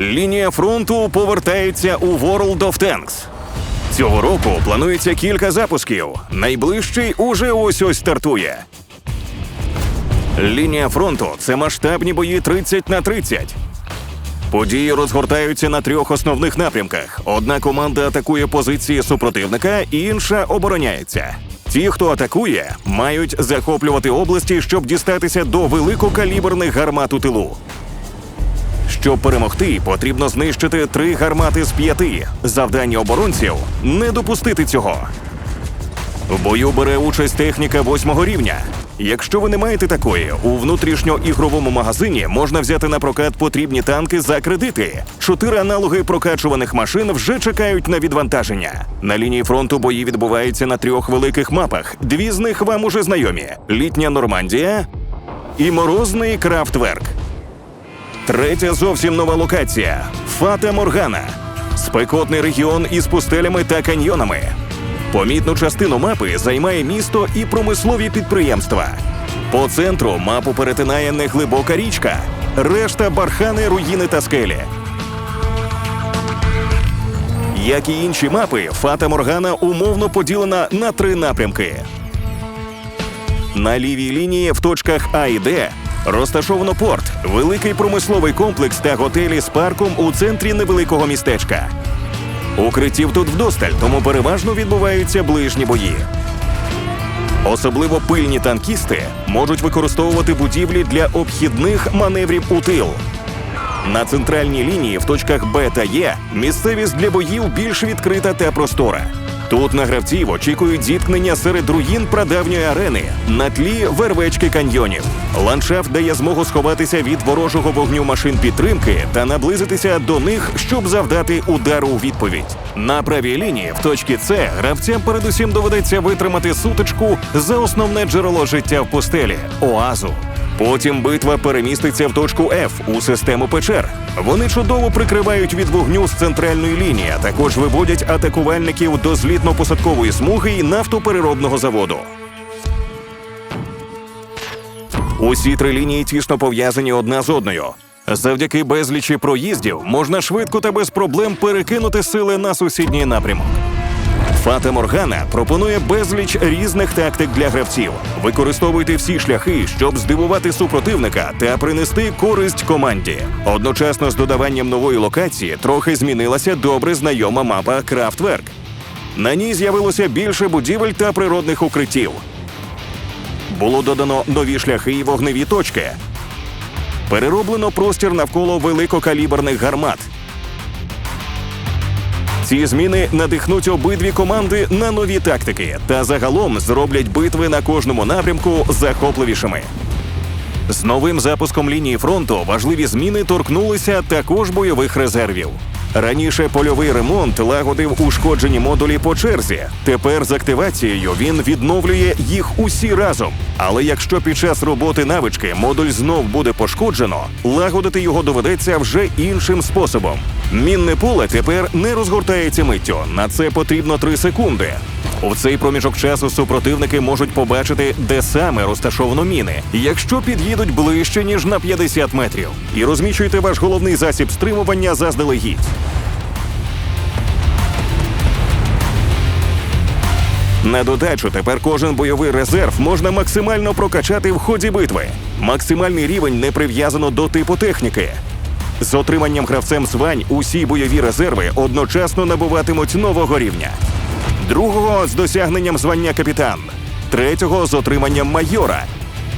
Лінія фронту повертається у World of Tanks. Цього року планується кілька запусків. Найближчий уже ось ось стартує. Лінія фронту це масштабні бої 30 на 30. Події розгортаються на трьох основних напрямках. Одна команда атакує позиції супротивника, інша обороняється. Ті, хто атакує, мають захоплювати області, щоб дістатися до великокаліберних гармат у тилу. Щоб перемогти, потрібно знищити три гармати з п'яти. Завдання оборонців не допустити цього. В бою бере участь техніка восьмого рівня. Якщо ви не маєте такої, у внутрішньоігровому магазині можна взяти на прокат потрібні танки за кредити. Чотири аналоги прокачуваних машин вже чекають на відвантаження. На лінії фронту бої відбуваються на трьох великих мапах. Дві з них вам уже знайомі: літня Нормандія і морозний Крафтверк. Третя зовсім нова локація Фата Моргана. Спекотний регіон із пустелями та каньйонами. Помітну частину мапи займає місто і промислові підприємства. По центру мапу перетинає неглибока річка, решта бархани, руїни та скелі. Як і інші мапи, Фата Моргана умовно поділена на три напрямки. На лівій лінії в точках А і Д розташовано порт, великий промисловий комплекс та готелі з парком у центрі невеликого містечка. Укриттів тут вдосталь, тому переважно відбуваються ближні бої. Особливо пильні танкісти можуть використовувати будівлі для обхідних маневрів у тил. На центральній лінії в точках Б та Є місцевість для боїв більш відкрита та простора. Тут на гравців очікують зіткнення серед руїн прадавньої арени на тлі вервечки каньйонів. Ландшафт дає змогу сховатися від ворожого вогню машин підтримки та наблизитися до них, щоб завдати удару у відповідь. На правій лінії в точці С гравцям передусім доведеться витримати сутичку за основне джерело життя в пустелі оазу. Потім битва переміститься в точку F у систему печер. Вони чудово прикривають від вогню з центральної лінії, а також виводять атакувальників до злітно-посадкової смуги і нафтопереробного заводу. Усі три лінії тісно пов'язані одна з одною. Завдяки безлічі проїздів можна швидко та без проблем перекинути сили на сусідній напрямок. Фата Моргана пропонує безліч різних тактик для гравців. Використовуйте всі шляхи, щоб здивувати супротивника та принести користь команді. Одночасно з додаванням нової локації трохи змінилася добре знайома мапа Крафтверк. На ній з'явилося більше будівель та природних укриттів. Було додано нові шляхи і вогневі точки. Перероблено простір навколо великокаліберних гармат. Ці зміни надихнуть обидві команди на нові тактики та загалом зроблять битви на кожному напрямку захопливішими. З новим запуском лінії фронту важливі зміни торкнулися також бойових резервів. Раніше польовий ремонт лагодив ушкоджені модулі по черзі. Тепер з активацією він відновлює їх усі разом. Але якщо під час роботи навички модуль знов буде пошкоджено, лагодити його доведеться вже іншим способом. Мінне поле тепер не розгортається миттю. На це потрібно 3 секунди. У цей проміжок часу супротивники можуть побачити, де саме розташовано міни, якщо під'їдуть ближче ніж на 50 метрів, і розміщуйте ваш головний засіб стримування заздалегідь. На додачу тепер кожен бойовий резерв можна максимально прокачати в ході битви. Максимальний рівень не прив'язано до типу техніки. З отриманням гравцем звань усі бойові резерви одночасно набуватимуть нового рівня. Другого з досягненням звання капітан, третього з отриманням майора.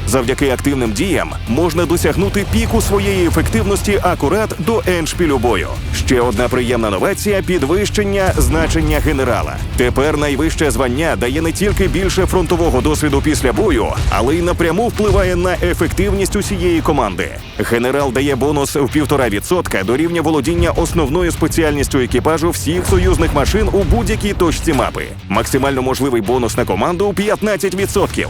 Завдяки активним діям можна досягнути піку своєї ефективності акурат до еншпілю бою. Ще одна приємна новація підвищення значення генерала. Тепер найвище звання дає не тільки більше фронтового досвіду після бою, але й напряму впливає на ефективність усієї команди. Генерал дає бонус в півтора відсотка до рівня володіння основною спеціальністю екіпажу всіх союзних машин у будь-якій точці мапи. Максимально можливий бонус на команду 15%.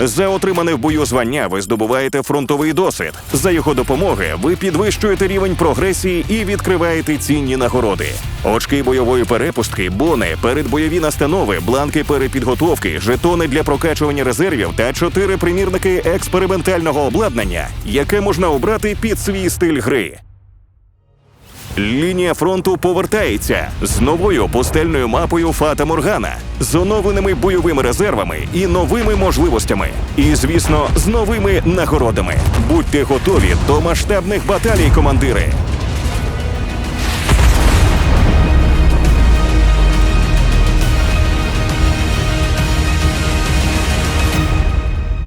За отримане в бою звання ви здобуваєте фронтовий досвід. За його допомоги ви підвищуєте рівень прогресії і відкриваєте цінні нагороди. Очки бойової перепустки, бони, передбойові настанови, бланки перепідготовки, жетони для прокачування резервів та чотири примірники експериментального обладнання, яке можна обрати під свій стиль гри. Лінія фронту повертається з новою пустельною мапою Фата Моргана, з оновленими бойовими резервами і новими можливостями. І, звісно, з новими нагородами. Будьте готові до масштабних баталій, командири.